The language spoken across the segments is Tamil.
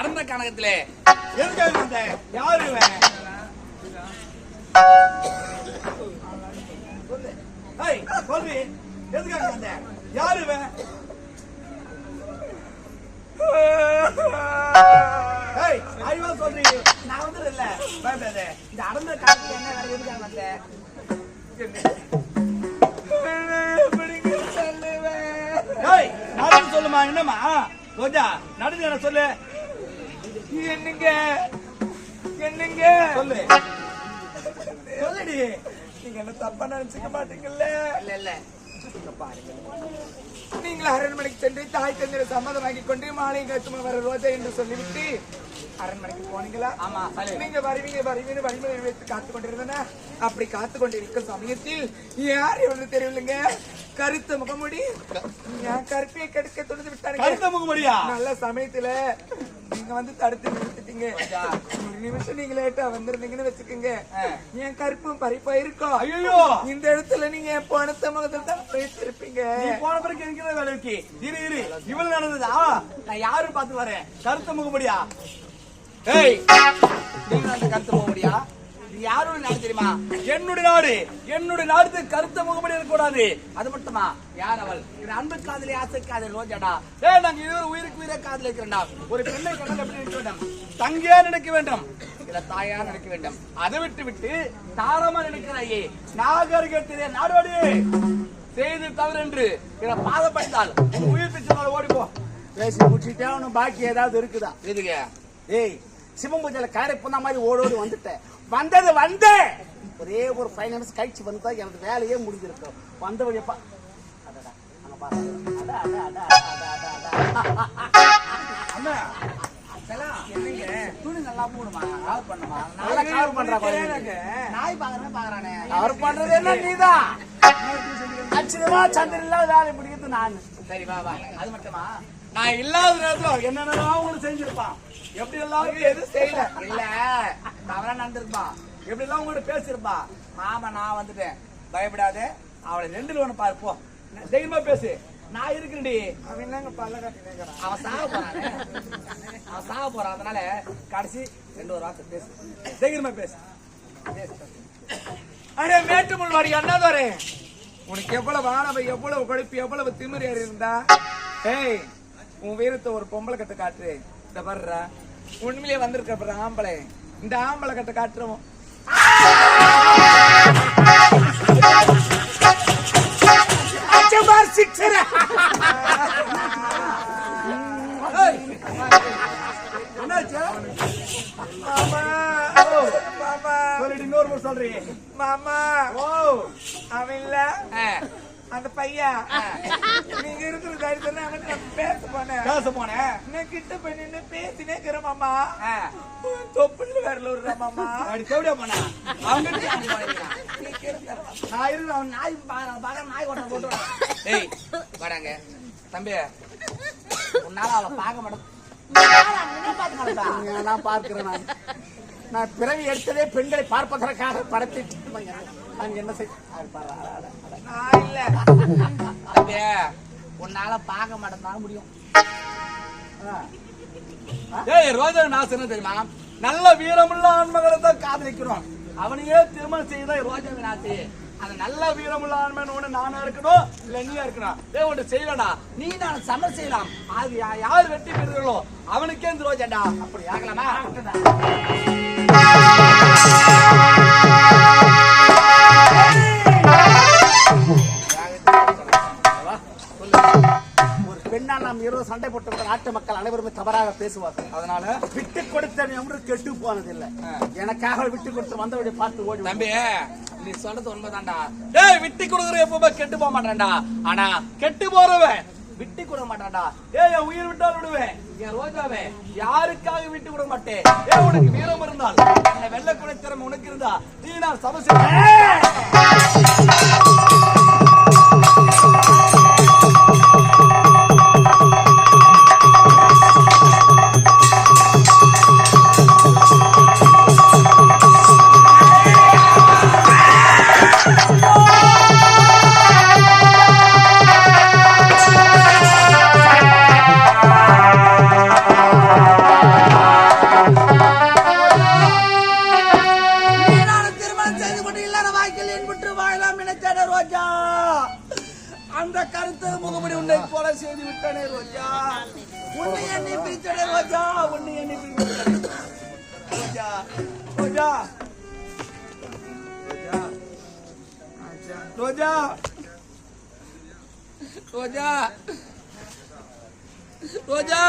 அடர்ந்த கனகத்திலே எதுக்காக வந்த யாரு இவன்? சொல்லு எதுக்காக வந்த? யாரு இவன்? ஏய் அறிவா சொல்றீங்க நான் வந்து இல்ல பயப்படாத இந்த அடந்த காலத்துல என்ன வேற எதுக்காக வந்த? ஏய் சொல்லுமா? என்னம்மா? ரோஜா நடந்து என்ன சொல்லு. என்னங்க? என்னங்க? சொல்லு. சொல்லுடி. நீங்க என்ன தப்பா நினைச்சுக்க மாட்டீங்கல்ல? இல்ல இல்ல. நீங்கள் அரண்மனைக்கு சென்று தாய் தந்தையை சம்மதம் வாங்கி கொண்டு மாலை கட்டுமா வர ரோஜா என்று சொல்லிவிட்டு அரண்மனைக்கு போனீங்களா? ஆமா. நீங்க வருவீங்க வருவீங்க வழிமுறை வைத்து காத்து கொண்டிருந்தன அப்படி காத்து கொண்டிருக்கும் சமயத்தில் யார் வந்து தெரியவில்லைங்க? கருத்த முகமுடி. என் கருப்பியை கெடுக்க துணிந்து விட்டாருங்க கருத்த முகமுடியா? நல்ல சமயத்துல நீங்க வந்து தடுத்து நிறுத்திட்டீங்க. ஒரு நிமிஷம் நீங்க லேட்டா வந்திருந்தீங்கன்னு வச்சுக்கோங்க. என் கருப்பும் பறிப்பா இருக்கும் ஐயோ இந்த இடத்துல நீங்க என் பணத்தை முகத்தில் தான் பேசிருப்பீங்க? போன பிறகு இருக்கிற வேலைக்கு இரு இரு. இவ்வளவு நடந்ததா. நான் யாரும் பார்த்து வரேன். கருத்த முகமுடியா? ஏய் கருத்து போக முடியா இது யாரோட நாடு தெரியுமா? என்னுடைய நாடு. என்னுடைய நாடு கருத்த முகமுடி இருக்கக்கூடாது. அது மட்டுமா? யார் அவள்? அன்பு காதலி ஆசை காதல் ரோஜாடா. ஏய் நாங்க இருவர் உயிருக்கு உயிரை காதல் இருக்கிறா ஒரு பெண்ணை கண்டல் எப்படி இருக்க வேண்டும்? தங்கியா நினைக்க வேண்டும்? இல்ல தாயா நினைக்க வேண்டும். அதை விட்டு விட்டு தாரமா நினைக்கிறாயே. நாகரிகத்திலே நாடோடியே செய்து தவறென்று. இதை பாதப்பட்டால் உன் உயிர் பிச்சை ஓடி போ பேசி முடிச்சுட்டே அவனு பாக்கி ஏதாவது இருக்குதா? இதுக்கு ஏய் சிவம்பூஜையில காரை போன மாதிரி ஓடோடி வந்துட்டேன். வந்தது வந்தேன் ஒரே ஒரு ஃபைவ் நிமிஷம் கழிச்சு வந்தா எனக்கு வேலையே முடிஞ்சிருக்கும் வந்த வழியை பா அடடா, அங்க பாரு. அட, அட, அட, அட, அட, அட, அட. அண்ணா கவர் பண்றது என்ன நீதான் அச்சுதமா சந்திரன்ல வேலை முடிக்கிறது நான். சரி வா. அது மட்டுமா? நான் இல்லாத நேரத்துல என்னென்னலாம் உங்களுக்கு செஞ்சிருப்பான். எப்படி எல்லாம் எது செய்யல. இல்ல தவறா நடந்திருப்பான் எப்படி எல்லாம் உங்கள்ட்ட பேசியிருப்பா? மாமா நான் வந்துட்டேன். பயப்படாதே. அவளை ரெண்டுல ஒண்ணு பாரு போ. தைரியமா பேசு. நான் இருக்கிறேன்டி. அவன் என்னங்க பல்ல காட்டி அவன் சாக போறானே. அவன் சாக போறான். அதனால கடைசி ரெண்டு ஒரு வார்த்தை பேசு. தைரியமா பேசு. அடே மேட்டுமுள் வாடி அண்ணாதோரே. உனக்கு எவ்வளவு ஆணவ எவ்வளவு கொழுப்பு எவ்வளவு திமிரு ஏறி இருந்தா? ஏய் உன் வீரத்தை ஒரு பொம்பளை கட்ட காட்டு. இந்த பர்றா உண்மையிலேயே வந்திருக்க பாரு ஆம்பளை. இந்த ஆம்பளை கட்ட காட்டுறோம் சொல்லிட்டு இன்னொரு சொல்றீங்க. மாமா. ஓ. அவன் இல்ல. அந்த பையன். நீங்க இருக்கிற தைரியத்துல அவன் பேச போனேன். பேச போனேன். நான் கிட்ட போய் நின்னு பேசினே இருக்கிறேன் மாமா. தொப்புன்னு வரல விடுறா மாமா. அப்படி தேவையா போனா? அவங்க நான் இருந்து அவன் நாய் பாக்குறான் நாய் கொட்ட போட்டு ஏய் வாடாங்க தம்பி உன்னால அவளை பார்க்க மாட்டேன். நான் பார்க்கிறேன் நான்? நான் பிறவி எடுத்ததே பெண்களை பார்ப்பதற்காக படத்தை நான் என்ன செய் அது பாரு, அட, அட, அட. நான் இல்ல. தம்பி உன்னால பார்க்க மாட்டேன் முடியும். ஏய் ரோஜா நான் சொன்ன தெரியுமா? நல்ல வீரமுள்ள ஆண்மகளை தான் காதலிக்கிறோம். அவனையே திருமணம் செய்த ரோஜா நாத்து அந்த நல்ல வீரமுள்ள ஆண்மன் ஒண்ணு நானா இருக்கணும்? இல்ல நீயா இருக்கணும்? ஏ ஒன்று செய்யலடா. நீ நான் சமர் செய்யலாம். அது யார் வெற்றி பெறுகிறோ அவனுக்கே இந்த ரோஜாடா. அப்படி ஆகலாமா? சண்டை போட்டு நாட்டு மக்கள் அனைவருமே தவறாக பேசுவார்கள். அதனால? விட்டு கொடுத்த எவரு கெட்டு போனதில்லை. எனக்காக விட்டு கொடுத்து வந்தவரை பார்த்து ஓடி தம்பி நீ சொல்றது உண்மைதான்டா. டேய் விட்டு கொடுக்குற எப்பவுமே கெட்டு போக மாட்டான்டா. ஆனா கெட்டு போறவன். விட்டு கூட மாட்டான்டா ஏய் உயிர் விட்டால் விடுவேன். என் ரோஜாவே யாருக்காக விட்டு கூட மாட்டேன் ஏ உனக்கு வீரம் இருந்தால் என்னை வெள்ளக்கூடிய திறமை உனக்கு இருந்தா நீ நான் சமசி ரோஜா ரோஜா ரோஜா ரோஜா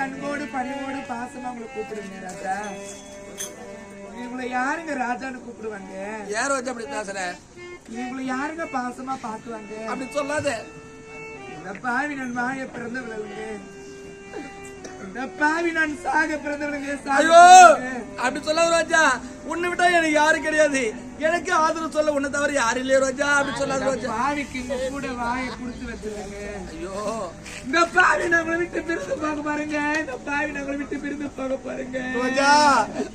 அன்போடு பணிவோடு பாசமா உங்களை கூப்பிடுங்க ராஜா இவங்களை யாருங்க ராஜான்னு கூப்பிடுவாங்க ஏன் ரோஜா அப்படி பேசுற? இவங்களை யாருங்க பாசமா பாக்குவாங்க? அப்படி சொல்லாத. இந்த பாவி நான் இந்த பாவி நான் சாக பிறந்தவளுங்க சாக ஐயோ. அப்படி சொல்லாத ரோஜா. உன்னை விட்டா எனக்கு யாரும் கிடையாது. எனக்கு ஆதரவு சொல்ல உன்னை தவிர யாரும் இல்லையே ரோஜா. அப்படி சொல்லாத ரோஜா. பாவிக்கு இங்க கூட வாயை கொடுத்து வச்சிருங்க. ஐயோ! இந்த பாவி நம்மளை விட்டு பிரிந்து போக பாருங்க. இந்த பாவி நம்மளை விட்டு பிரிந்து போக பாருங்க. ரோஜா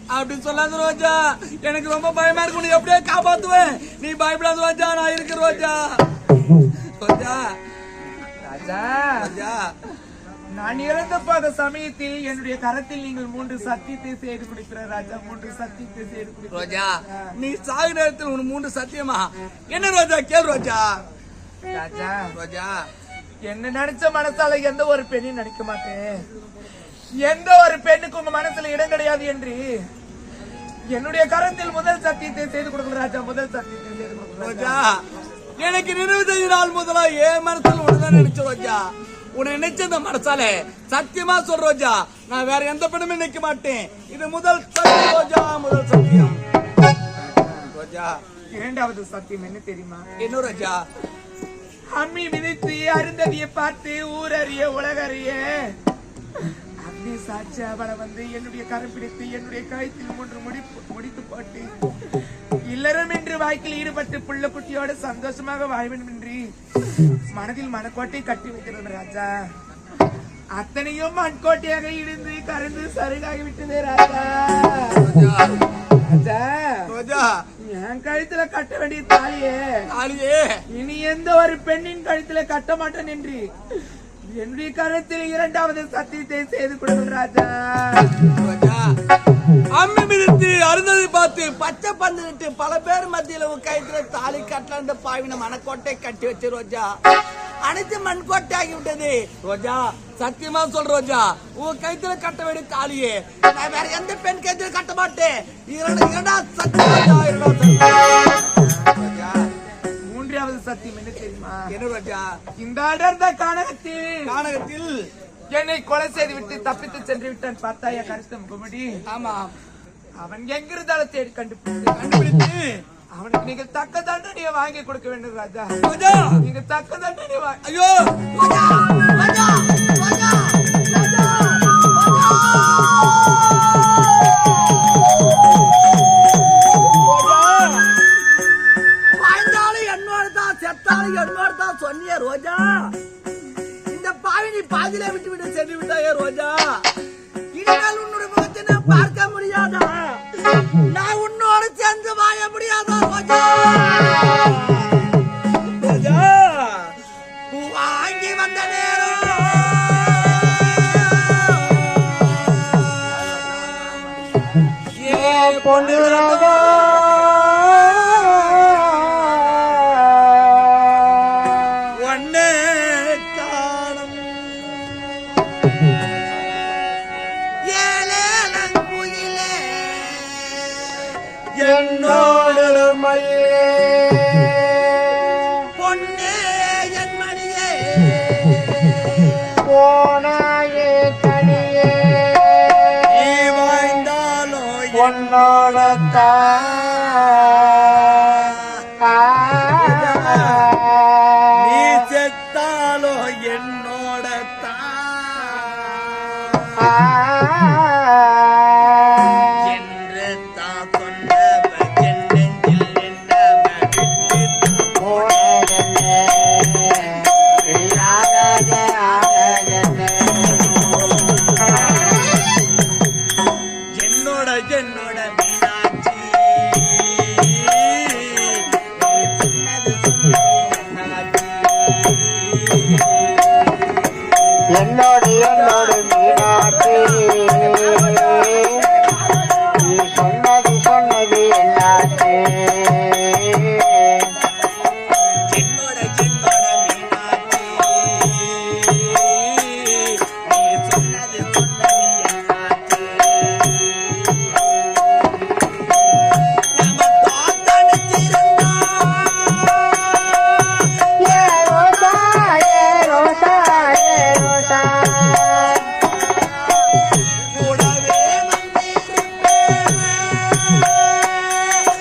அப்படி சொல்லாத ரோஜா. எனக்கு ரொம்ப பயமா இருக்கு. உன்னை எப்படியே காப்பாத்துவேன். நீ பயப்படாத ரோஜா. நான் இருக்கு ரோஜா. ரோஜா. ராஜா. ரோஜா. நான் இறந்து போக சமயத்தில் என்னுடைய கரத்தில் நீங்கள் மூன்று சத்தியத்தை செய்து கொடுக்கிற ராஜா. மூன்று சத்தியத்தை செய்து கொடுக்கிற ரோஜா நீ சாகு நேரத்தில் உனக்கு மூன்று சத்தியமா? என்ன ரோஜா? கேள் ரோஜா. ராஜா. ரோஜா. என்ன நினைச்ச மனசால எந்த ஒரு பெண்ணையும் நினைக்க மாட்டேன். எந்த ஒரு பெண்ணுக்கு உங்க மனசுல இடம் கிடையாது என்று. என்னுடைய கரத்தில் முதல் சத்தியத்தை செய்து கொடுக்கல ராஜா. முதல் சத்தியத்தை செய்து கொடுக்கல ரோஜா. எனக்கு நினைவு நாள் முதலா என் மனசுல ஒண்ணுதான் நினைச்ச ரோஜா. உன்னை நினைச்ச இந்த மனசாலே சத்தியமா சொல் ரோஜா. நான் வேற எந்த பெண்ணுமே நினைக்க மாட்டேன். இது முதல் சத்தியம் ரோஜா முதல் சத்தியம். ரோஜா இரண்டாவது சத்தியம் என்ன தெரியுமா? என்ன ரோஜா? அம்மி மிதித்து அருந்ததியை பார்த்து ஊரறிய உலகறிய. அம்மி சாட்சி அவளை வந்து என்னுடைய கரம் பிடித்து என்னுடைய கழுத்தில் மூன்று முடி முடித்து போட்டு இல்லறம் என்று வாய்க்கில் ஈடுபட்டு புள்ள குட்டியோடு சந்தோஷமாக வாழ வேண்டும் என்று மனதில் மனக்கோட்டை கட்டி வைக்கிறது ராஜா. அத்தனையும் மண்கோட்டையாக இருந்து கரந்து சருகாகி விட்டதே ராஜா. ராஜா என் கழுத்துல கட்ட வேண்டிய தாலியே. ஆளியே இனி எந்த ஒரு பெண்ணின் கழுத்துல கட்ட மாட்டேன் என்று என்னுடைய கருத்தில் இரண்டாவது சத்தியத்தை செய்து கொடுங்கள் ரோஜா. அம்மி மிதித்து அருந்ததை பார்த்து பச்சை பந்துட்டு பல பேர் மத்தியில உன் கைத்துல தாலி கட்டலான்ற பாவின மனக்கோட்டை கட்டி வச்சு ரோஜா. அனைத்து மண்கோட்டை ஆகி விட்டது. ரோஜா சத்தியமா சொல் ரோஜா உன் கைத்துல கட்ட வேண்டிய தாலியே. நான் வேற எந்த பெண் கைத்துல கட்ட மாட்டேன். இரண்டா இரண்டா சத்தியம். ரோஜா இரண்டா சத்தியம் என்ன தெரியுமா? என்ன ரோஜா? இந்த அடர்ந்த கானகத்தில் நாடகத்தில் என்னை கொலை செய்து விட்டு தப்பித்து சென்று விட்டான் பார்த்தாயா கருத்த முகமுடி ஆமா. அவன் எங்கிருந்தாலும் தேடி கண்டுபிடித்து கண்டுபிடித்து அவனுக்கு நீங்க தக்க தண்டனையை வாங்கி கொடுக்க வேண்டும் ராஜா. ரோஜா! நீங்க தக்க தண்டனை ஐயோ! ரோஜா! ரோஜா! ரோஜா! ரோஜா! செத்தாலும் என்னோட தான் சொன்னியே ரோஜா. இந்த பாவி நீ பாதியில விட்டு விட்டு சென்று விட்டாயே ரோஜா. இனிமேல் உன்னுடைய முகத்தை நான் பார்க்க முடியாதா? நான் உன்னோடு சேர்ந்து வாழ முடியாதா ரோஜா? ரோஜா பூ வாங்கி வந்த நேரம். பொண்ணு ஒன்னே வாய்ந்தாலோ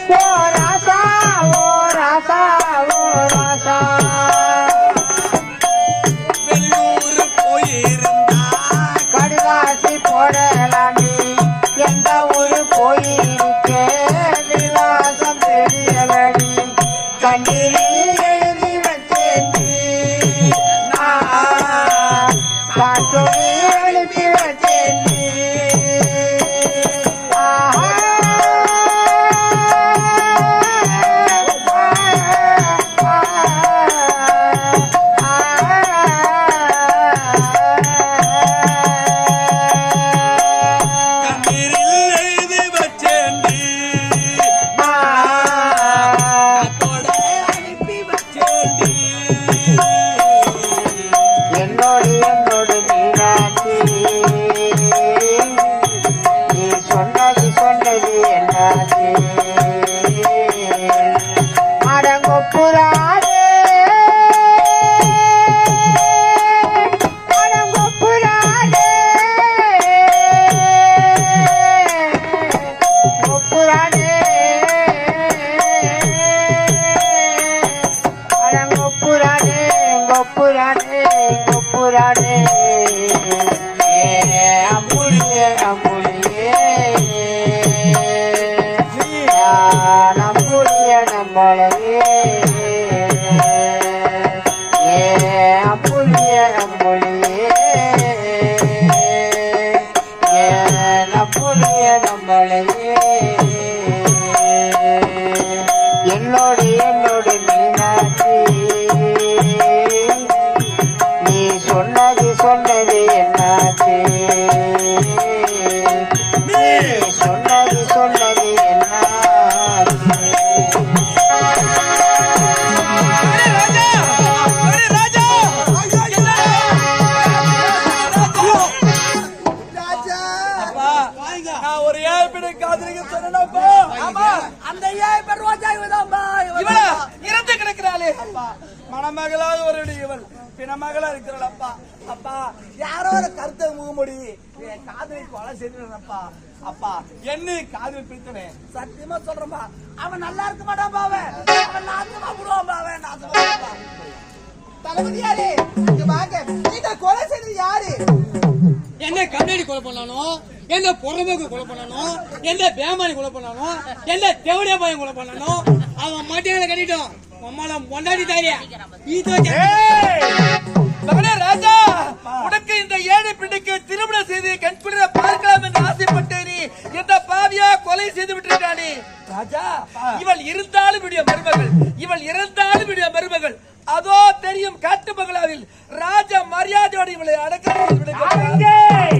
One. கொப்புறாடே கொப்புறாடே அம்புலியே அம்புலியே நம்புலிய அம்புலிய ஏ அம்புலிய அம்புலியே ஏ அம்புலிய நம்மளையே என்னோடு என்னோடு அந்த ஏன் பேர் ரோஜா இவதான்பா இவளா இறந்து கிடக்கிறாளே மணமகளாக ஒரு இவள் பிணமகளா இருக்கிறாள் அப்பா அப்பா யாரோ ஒரு கருத்தை முகமுடி என் காதலை கொலை செய்யறப்பா அப்பா என்ன காதல் பிடித்தனே சத்தியமா சொல்றப்பா அவன் நல்லா இருக்க மாட்டான் பாவன் அவன் நாசமா விடுவான் பாவன் நாசமா விடுவான். தளபதியாரே இங்க பாக்க இந்த கொலை செய்யறது யாரு என்ன கண்ணாடி கொலை பண்ணானோ எந்த புறம்போக்கு கொலை பண்ணானோ? எந்த பேமாரி கொலை பண்ணானோ? எந்த தேவடியா பையன் கொலை பண்ணானோ? அவன் மட்டியால கட்டிட்டோம் அம்மால மொண்டாடி தாரியா ராஜா உனக்கு இந்த ஏழை பெண்ணுக்கு திருமணம் செய்து கண்குளிர பார்க்கலாம் என்று ஆசைப்பட்டு நீ. இந்த பாவியா கொலை செய்து விட்டிருக்கானே ராஜா இவள் இருந்தாலும் விடிய மருமகள். இவள் இறந்தாலும் விடிய மருமகள். அதோ தெரியும் காட்டு பங்களாவில் ராஜ மரியாதையோடு இவளை விடுகிறார்.